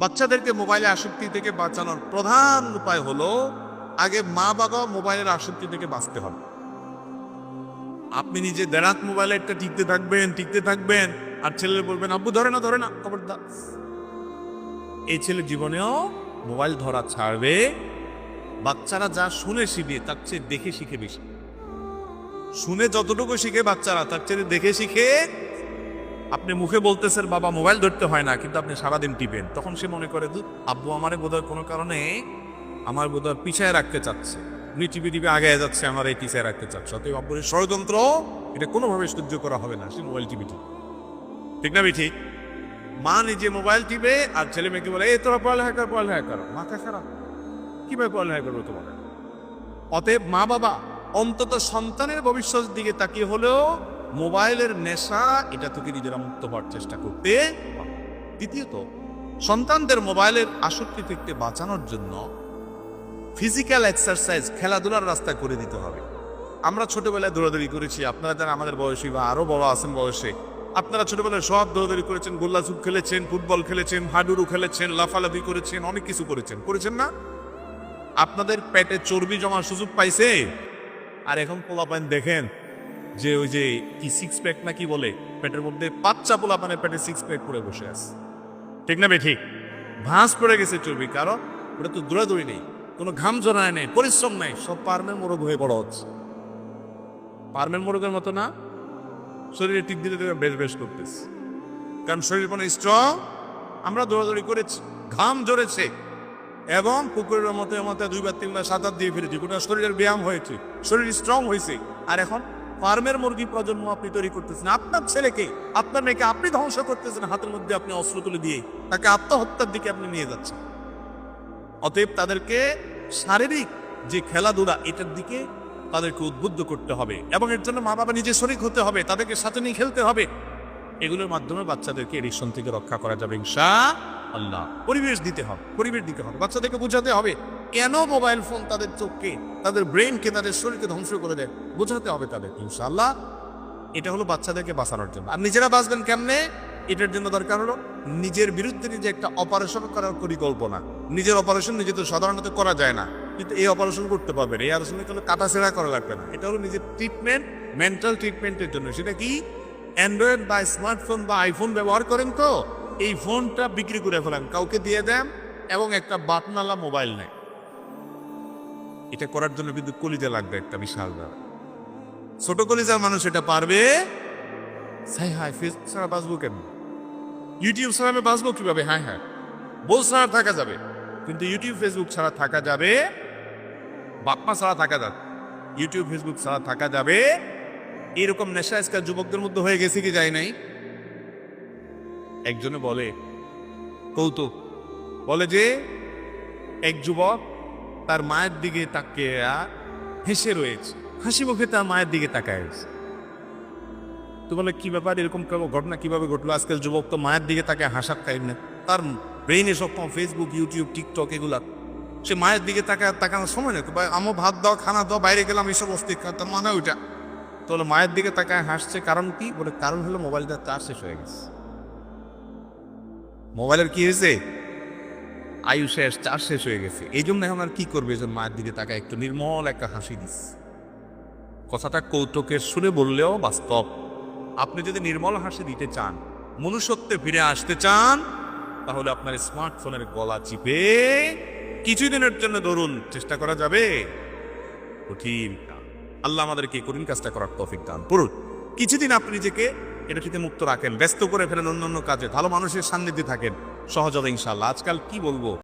বাচ্চাদেরকে মোবাইলে আসক্তি থেকে বাঁচানোর প্রধান উপায় হলো, আগে মা বাবা মোবাইলের আসক্তি থেকে বাঁচতে হবে। আপনি নিজে দেরাত মোবাইলে একটা টিকতে থাকবেন টিকতে থাকবেন, আর ছেলে বলবেন, আব্বু, ধরে না ধরে না, খবরদার। এই ছেলে জীবনেও মোবাইল ধরা ছাড়বে, বাচ্চারা যা শুনে শিখবে, তার চেয়ে দেখে শিখে বেশি। শুনে যতটুকু শিখে বাচ্চারা, তার চেয়ে দেখে শিখে আপনি মুখে বলতেছেন বাবা মোবাইল ধরতে হয় না কিন্তু আপনি সারাদিন টিপেন। তখন সে মনে করে "ধুর, আব্বু আমারে বোধহয় কোনো কারণে আমার বোধহয় পিছায় রাখতে চাচ্ছে। উনি টিপি টিপে আগে যাচ্ছে আমার এই পিছায় রাখতে চাচ্ছে। অতএব আব্বুর ষড়যন্ত্র এটা কোনোভাবে সহ্য করা হবে না সে মোবাইল টিপি টিপি। ঠিক না ঠিক মা নিজে মোবাইল টিপে আর ছেলে মেয়েকে বলে এই তোরা পড়ালেখা কর পড়ালেখা করো। মাথা খারাপ। কীভাবে পড়ালেখা করব তোমার অতএব মা বাবা অন্তত সন্তানের ভবিষ্যতের দিকে তাকিয়ে হলেও মোবাইলের নেশা, এটা থেকে নিজেরা মুক্ত হওয়ার চেষ্টা করতে দ্বিতীয়ত, সন্তানদের মোবাইলের আসক্তি থেকে বাঁচানোর জন্য ফিজিক্যাল এক্সারসাইজ খেলাধুলার রাস্তা করে দিতে হবে। আমরা ছোটবেলায় দৌড়াদৌড়ি করেছি, আপনারা যারা আমাদের বয়সী বা আরও বড় আছেন বয়সে। আপনারা ছোটবেলায় সব দৌড়াদৌড়ি করেছেন, গোল্লা চুপ খেলেছেন, ফুটবল খেলেছেন, হাডুডু খেলেছেন, লাফালাফি করেছেন, অনেক কিছু করেছেন। করেছেন না? আপনাদের পেটে চর্বি জমার সুযোগ পাইছে? আর এখন পোলাপান দেখেন যে ওই যে কি সিক্স প্যাক না কি বলে, পেটের মধ্যে বাচ্চা পোলাপানের পেটে সিক্স প্যাক করে বসে আছে। ঠিক না ঠিক? ভাঁজ পড়ে গেছে চর্বি, কারণ ওটা তো দৌড়াদৌড়ি নেই, কোনো ঘাম জড়ায় নেই, পরিশ্রম নেই, সব পারমের মোরগ হয়ে বড় হচ্ছে। পারমের মোরগের মতো না, শরীরে টিক দিতে বেশ বেশ করতেছে। কারণ শরীর কোনো স্ট্রং আমরা দৌড়াদৌড়ি করেছি, ঘাম জড়েছে এবং পুকুরের মতো মতো দুইবার তিনবার সাঁতার দিয়ে ফেলেছি, গোটা শরীরের ব্যায়াম হয়েছে, শরীর স্ট্রং হয়েছে, আর এখন ফার্মের মুরগি প্রজন্ম আপনি তৈরি করতেছেন। আপনার ছেলেকে, আপনার মেয়েকে আপনি ধ্বংস করতেছেন হাতের মধ্যে আপনি অস্ত্র তুলে দিয়ে। তাকে আত্মহত্যার দিকে আপনি নিয়ে যাচ্ছেন। অতএব তাদেরকে শারীরিক যে খেলাধুলা, এটার দিকে তাদেরকে উদ্বুদ্ধ করতে হবে এবং এর জন্য মা বাবা নিজে শরিক হতে হবে, তাদেরকে সাথে নিয়ে খেলতে হবে। এগুলোর মাধ্যমে বাচ্চাদেরকে এডিকশন থেকে রক্ষা করা যাবে ইনশা আল্লাহ পরিবেশ দিতে হবে, পরিবেশ দিতে হবে, বাচ্চাদেরকে বোঝাতে হবে। কেন মোবাইল ফোন তাদের চোখকে, তাদের ব্রেনকে, তাদের শরীরকে ধ্বংস করে দেয়? বোঝাতে হবে তাদের। ইনশাআল্লাহ, এটা হলো বাচ্চাদেরকে বাঁচানোর জন্য। আর নিজেরা বাঁচবেন কেমনে? এটার জন্য দরকার হলো নিজের বিরুদ্ধে নিজে একটা অপারেশন করার পরিকল্পনা। নিজের অপারেশন নিজে তো সাধারণত করা যায় না। কিন্তু এই অপারেশন করতে পারবেন। এই অপারেশন করলে কাটাছেড়া করা লাগবে না। এটা হলো নিজের ট্রিটমেন্ট মেন্টাল ট্রিটমেন্টের জন্য। সেটা কি? অ্যান্ড্রয়েড বা স্মার্টফোন বা আইফোন ব্যবহার করেন তো? এই ফোনটা বিক্রি করে ফেলেন। কাউকে দিয়ে দেন এবং একটা বাটনালা মোবাইল নেয়। এটা করার জন্য কিন্তু কলিজা লাগবে একটা বিশাল ব্যাপার ছোট কলিজার মানুষ এটা পারবে? সাই হাই ফেসবুক ছাড়া বাঁচবো কেন? ইউটিউব ছাড়া আমি বাঁচবো কীভাবে? হ্যাঁ হ্যাঁ বউ ছাড়া থাকা যাবে, কিন্তু ইউটিউব ফেসবুক ছাড়া থাকা যাবে, বাপমা ছাড়া থাকা যাবে ইউটিউব ফেসবুক ছাড়া থাকা যাবে। এরকম নেশা আজকাল যুবকদের মধ্যে হয়ে গেছে কি যায় নাই? একজনে বলে, কৌতুক। বলে যে, এক যুবক তার মায়ের দিকে তাকিয়ে হেসে রয়েছে। হাসি মুখে তার মায়ের দিকে তাকায় আছে তো বলে, কি ব্যাপার? এরকম ঘটনা কীভাবে ঘটলো? আজকাল যুবক তো মায়ের দিকে তাকে হাসার টাইম না তার ব্রেইনে কম ফেসবুক ইউটিউব টিকটক এগুলা। সে মায়ের দিকে তাকায় তাকানোর সময় নেই। ভাই আমার ভাত দাও, খানা দাও, বাইরে গেলাম, এইসব অস্তিত্ব তার মানে ওইটা। তো বলে, মায়ের দিকে তাকায় হাসছে কারণ কি? বলে, কারণ হলো মোবাইলটা চার্জ শেষ হয়ে গেছে। মোবাইলের কি হয়েছে? আয়ু শেষ চার্জ শেষ হয়ে গেছে। এই জন্য এখন আর কি করবে জন্য মায়ের দিকে তাকায় একটু নির্মল একটা হাসি দিস কথাটা কৌতুকের সুরে বললেও বাস্তব। আপনি যদি নির্মল হাসি দিতে চান, মনুষ্যত্বে ফিরে আসতে চান, তাহলে আপনার স্মার্টফোনের গলা চিপে কিছুদিনের জন্য ধরুন চেষ্টা করা যাবে। কঠিন। আল্লাহ আমাদেরকে কঠিন কাজটা করার তৌফিক দান করুন। কিছুদিন আপনি নিজেকে এটা থেকে মুক্ত রাখেন, ব্যস্ত করে ফেলেন অন্য অন্য কাজে। ভালো মানুষের সান্নিধ্যে থাকেন। সহজ হবে ইনশাল্লাহ আজকাল কি বলব?